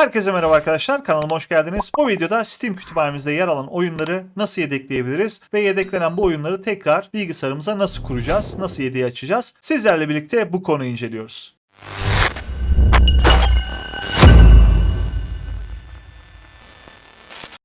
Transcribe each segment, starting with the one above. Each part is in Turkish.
Herkese merhaba arkadaşlar, kanalıma hoş geldiniz. Bu videoda Steam kütüphanemizde yer alan oyunları nasıl yedekleyebiliriz ve yedeklenen bu oyunları tekrar bilgisayarımıza nasıl kuracağız, nasıl yedeği açacağız? Sizlerle birlikte bu konuyu inceliyoruz.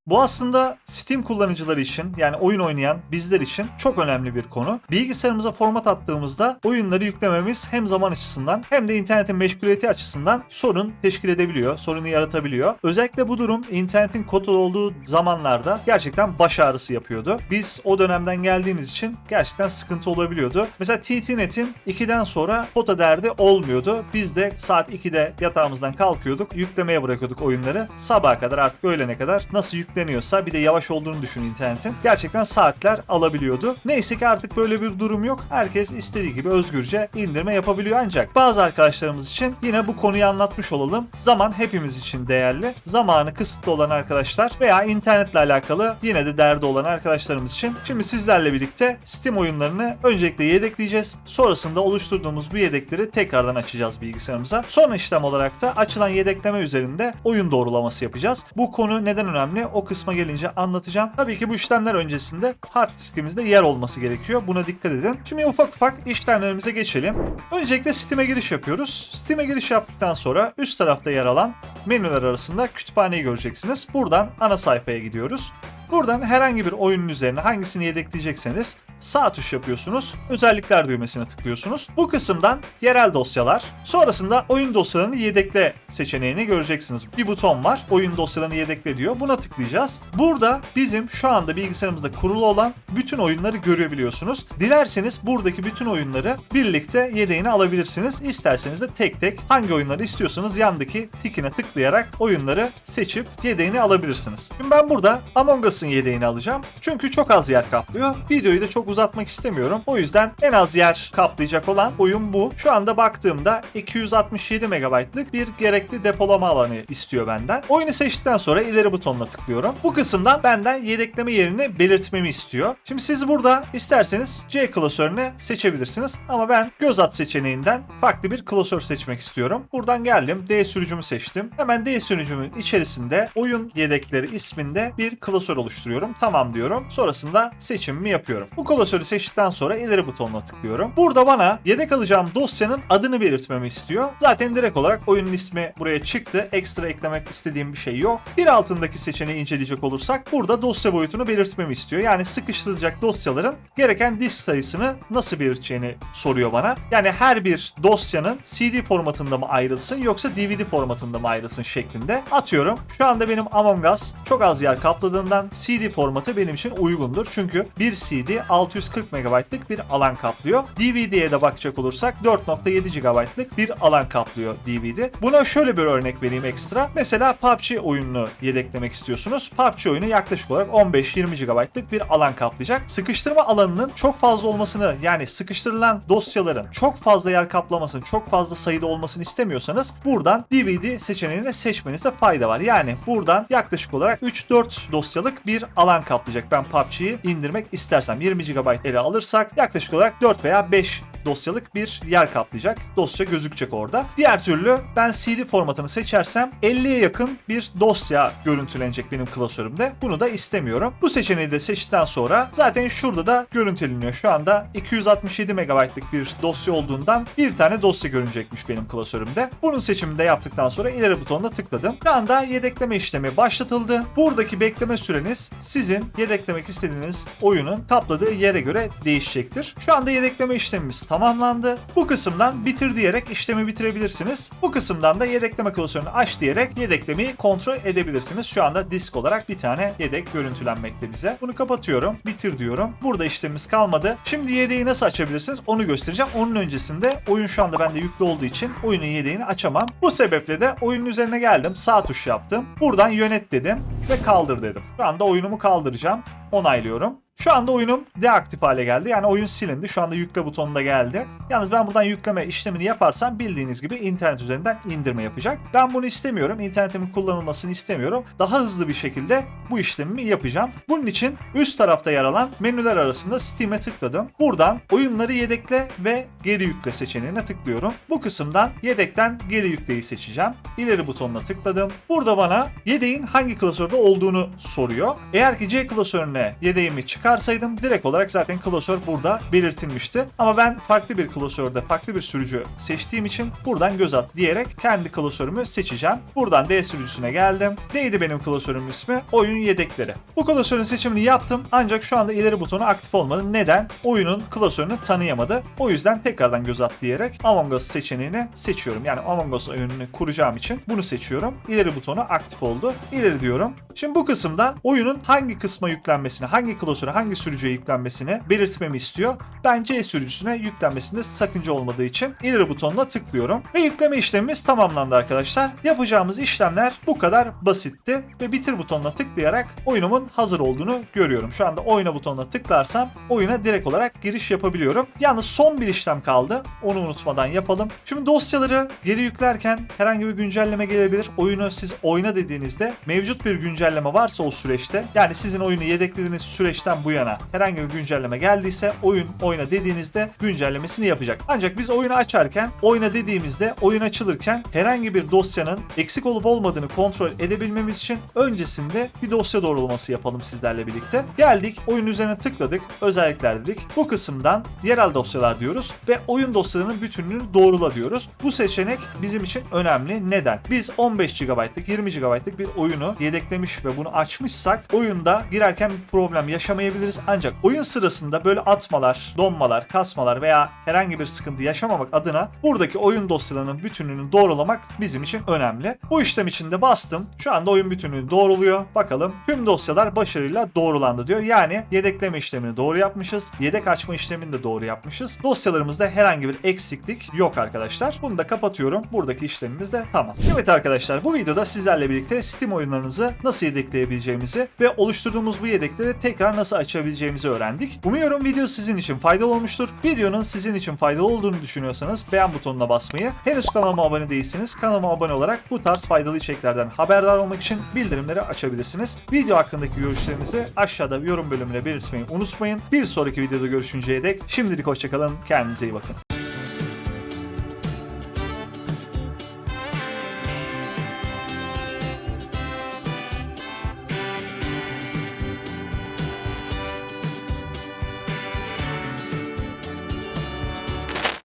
Bu aslında Steam kullanıcıları için yani oyun oynayan bizler için çok önemli bir konu. Bilgisayarımıza format attığımızda oyunları yüklememiz hem zaman açısından hem de internetin meşguliyeti açısından sorun teşkil edebiliyor, sorunu yaratabiliyor. Özellikle bu durum internetin kodu olduğu zamanlarda gerçekten baş ağrısı yapıyordu. Biz o dönemden geldiğimiz için gerçekten sıkıntı olabiliyordu. Mesela TTNet'in 2'den sonra kota derdi olmuyordu. Biz de saat 2'de yatağımızdan kalkıyorduk, yüklemeye bırakıyorduk oyunları. Sabaha kadar artık öğlene kadar nasıl yükleniyorsa bir de yavaş olduğunu düşün internetin. Gerçekten saatler alabiliyordu. Neyse ki artık böyle bir durum yok. Herkes istediği gibi özgürce indirme yapabiliyor ancak bazı arkadaşlarımız için yine bu konuyu anlatmış olalım. Zaman hepimiz için değerli. Zamanı kısıtlı olan arkadaşlar veya internetle alakalı yine de derdi olan arkadaşlarımız için şimdi sizlerle birlikte Steam oyunlarını öncelikle yedekleyeceğiz. Sonrasında oluşturduğumuz bu yedekleri tekrardan açacağız bilgisayarımıza. Son işlem olarak da açılan yedekleme üzerinde oyun doğrulaması yapacağız. Bu konu neden önemli? O kısma gelince anlatacağım. Tabii ki bu işlemler öncesinde hard diskimizde yer olması gerekiyor. Buna dikkat edin. Şimdi ufak ufak işlemlerimize geçelim. Öncelikle Steam'e giriş yapıyoruz. Steam'e giriş yaptıktan sonra üst tarafta yer alan menüler arasında kütüphaneyi göreceksiniz. Buradan ana sayfaya gidiyoruz. Buradan herhangi bir oyunun üzerine hangisini yedekleyecekseniz sağ tuş yapıyorsunuz. Özellikler düğmesine tıklıyorsunuz. Bu kısımdan yerel dosyalar. Sonrasında oyun dosyalarını yedekle seçeneğini göreceksiniz. Bir buton var. Oyun dosyalarını yedekle diyor. Buna tıklayacağız. Burada bizim şu anda bilgisayarımızda kurulu olan bütün oyunları görebiliyorsunuz. Dilerseniz buradaki bütün oyunları birlikte yedeğine alabilirsiniz. İsterseniz de tek tek hangi oyunları istiyorsanız yandaki tikine tıklayarak oyunları seçip yedeğine alabilirsiniz. Şimdi ben burada Among Us'ın yedeğini alacağım. Çünkü çok az yer kaplıyor. Videoyu da çok uzatmak istemiyorum. O yüzden en az yer kaplayacak olan oyun bu. Şu anda baktığımda 267 MB'lık bir gerekli depolama alanı istiyor benden. Oyunu seçtikten sonra ileri butonuna tıklıyorum. Bu kısımdan benden yedekleme yerini belirtmemi istiyor. Şimdi siz burada isterseniz C klasörünü seçebilirsiniz ama ben göz at seçeneğinden farklı bir klasör seçmek istiyorum. Buradan geldim D sürücümü seçtim. Hemen D sürücümün içerisinde oyun yedekleri isminde bir klasör oluşturuyorum. Tamam diyorum. Sonrasında seçimimi yapıyorum. Bu klasörü seçtikten sonra ileri butonuna tıklıyorum. Burada bana yedek alacağım dosyanın adını belirtmemi istiyor. Zaten direkt olarak oyunun ismi buraya çıktı. Ekstra eklemek istediğim bir şey yok. Bir altındaki seçeneği inceleyecek olursak burada dosya boyutunu belirtmemi istiyor. Yani sıkıştırılacak dosyaların gereken disk sayısını nasıl belirteceğini soruyor bana. Yani her bir dosyanın CD formatında mı ayrılsın yoksa DVD formatında mı ayrılsın şeklinde. Atıyorum. Şu anda benim Among Us çok az yer kapladığından CD formatı benim için uygundur. Çünkü bir CD 640 MB'lık bir alan kaplıyor. DVD'ye de bakacak olursak 4.7 GB'lık bir alan kaplıyor DVD. Buna şöyle bir örnek vereyim ekstra. Mesela PUBG oyununu yedeklemek istiyorsunuz. PUBG oyunu yaklaşık olarak 15-20 GB'lık bir alan kaplayacak. Sıkıştırma alanının çok fazla olmasını yani sıkıştırılan dosyaların çok fazla yer kaplamasını, çok fazla sayıda olmasını istemiyorsanız buradan DVD seçeneğini seçmenizde fayda var. Yani buradan yaklaşık olarak 3-4 dosyalık bir alan kaplayacak. Ben PUBG'yi indirmek istersem 20 GB ele alırsak yaklaşık olarak 4 veya 5 dosyalık bir yer kaplayacak. Dosya gözükecek orada. Diğer türlü ben CD formatını seçersem 50'ye yakın bir dosya görüntülenecek benim klasörümde. Bunu da istemiyorum. Bu seçeneği de seçtikten sonra zaten şurada da görüntüleniyor. Şu anda 267 MB'lık bir dosya olduğundan bir tane dosya görünecekmiş benim klasörümde. Bunun seçimini de yaptıktan sonra ileri butonuna tıkladım. Şu anda yedekleme işlemi başlatıldı. Buradaki bekleme süreniz sizin yedeklemek istediğiniz oyunun kapladığı yere göre değişecektir. Şu anda yedekleme işlemimiz tamamlandı. Bu kısımdan bitir diyerek işlemi bitirebilirsiniz. Bu kısımdan da yedekleme klasörünü aç diyerek yedeklemeyi kontrol edebilirsiniz. Şu anda disk olarak bir tane yedek görüntülenmekte bize. Bunu kapatıyorum. Bitir diyorum. Burada işlemimiz kalmadı. Şimdi yedeği nasıl açabilirsiniz onu göstereceğim. Onun öncesinde oyun şu anda bende yüklü olduğu için oyunun yedeğini açamam. Bu sebeple de oyunun üzerine geldim. Sağ tuş yaptım. Buradan yönet dedim ve kaldır dedim. Şu anda oyunumu kaldıracağım. Onaylıyorum. Şu anda oyunum deaktif hale geldi. Yani oyun silindi. Şu anda yükle butonunda geldi. Yalnız ben buradan yükleme işlemini yaparsam bildiğiniz gibi internet üzerinden indirme yapacak. Ben bunu istemiyorum. İnternetimin kullanılmasını istemiyorum. Daha hızlı bir şekilde bu işlemimi yapacağım. Bunun için üst tarafta yer alan menüler arasında Steam'e tıkladım. Buradan oyunları yedekle ve geri yükle seçeneğine tıklıyorum. Bu kısımdan yedekten geri yükleyi seçeceğim. İleri butonuna tıkladım. Burada bana yedeğin hangi klasörde olduğunu soruyor. Eğer ki C klasörüne yedeğimi çıkarsaydım direkt olarak zaten klasör burada belirtilmişti. Ama ben farklı bir klasörde farklı bir sürücü seçtiğim için buradan göz at diyerek kendi klasörümü seçeceğim. Buradan D sürücüsüne geldim. Neydi benim klasörümün ismi? Oyun yedekleri. Bu klasörün seçimini yaptım ancak şu anda ileri butonu aktif olmadı. Neden? Oyunun klasörünü tanıyamadı. O yüzden tekrardan göz at diyerek Among Us seçeneğini seçiyorum. Yani Among Us oyununu kuracağım için bunu seçiyorum. İleri butonu aktif oldu. İleri diyorum. Şimdi bu kısımdan oyunun hangi kısma yüklenmesini, hangi klasöre, hangi sürücüye yüklenmesini belirtmemi istiyor. Ben C sürücüsüne yüklenmesinde sakınca olmadığı için ileri butonuna tıklıyorum. Ve yükleme işlemimiz tamamlandı arkadaşlar. Yapacağımız işlemler bu kadar basitti. Ve bitir butonuna tıklayarak oyunumun hazır olduğunu görüyorum. Şu anda oyna butonuna tıklarsam oyuna direkt olarak giriş yapabiliyorum. Yalnız son bir işlem kaldı. Onu unutmadan yapalım. Şimdi dosyaları geri yüklerken herhangi bir güncelleme gelebilir. Oyunu siz oyna dediğinizde mevcut bir güncelleme varsa o süreçte yani sizin oyunu yedeklediğiniz süreçten bu yana herhangi bir güncelleme geldiyse oyun oyna dediğinizde güncellemesini yapacak. Ancak biz oyunu açarken oyna dediğimizde oyun açılırken herhangi bir dosyanın eksik olup olmadığını kontrol edebilmemiz için öncesinde bir dosya doğrulaması yapalım sizlerle birlikte. Geldik oyun üzerine tıkladık özellikler dedik. Bu kısımdan yerel dosyalar diyoruz ve oyun dosyalarının bütününü doğrula diyoruz. Bu seçenek bizim için önemli. Neden? Biz 15 GB'lık 20 GB'lık bir oyunu yedeklemiş ve bunu açmışsak oyunda girerken bir problem yaşamayabiliriz. Ancak oyun sırasında böyle atmalar, donmalar, kasmalar veya herhangi bir sıkıntı yaşamamak adına buradaki oyun dosyalarının bütününü doğrulamak bizim için önemli. Bu işlem için de bastım. Şu anda oyun bütünlüğü doğruluyor. Bakalım tüm dosyalar başarıyla doğrulandı diyor. Yani yedekleme işlemini doğru yapmışız. Yedek açma işlemini de doğru yapmışız. Dosyalarımızda herhangi bir eksiklik yok arkadaşlar. Bunu da kapatıyorum. Buradaki işlemimiz de tamam. Evet arkadaşlar bu videoda sizlerle birlikte Steam oyunlarınızı nasıl yedekleyebileceğimizi ve oluşturduğumuz bu yedekleri tekrar nasıl açabileceğimizi öğrendik. Umuyorum video sizin için faydalı olmuştur. Videonun sizin için faydalı olduğunu düşünüyorsanız beğen butonuna basmayı, henüz kanalıma abone değilseniz kanalıma abone olarak bu tarz faydalı içeriklerden haberdar olmak için bildirimleri açabilirsiniz. Video hakkındaki görüşlerinizi aşağıda yorum bölümüne belirtmeyi unutmayın. Bir sonraki videoda görüşünceye dek şimdilik hoşçakalın, kendinize iyi bakın.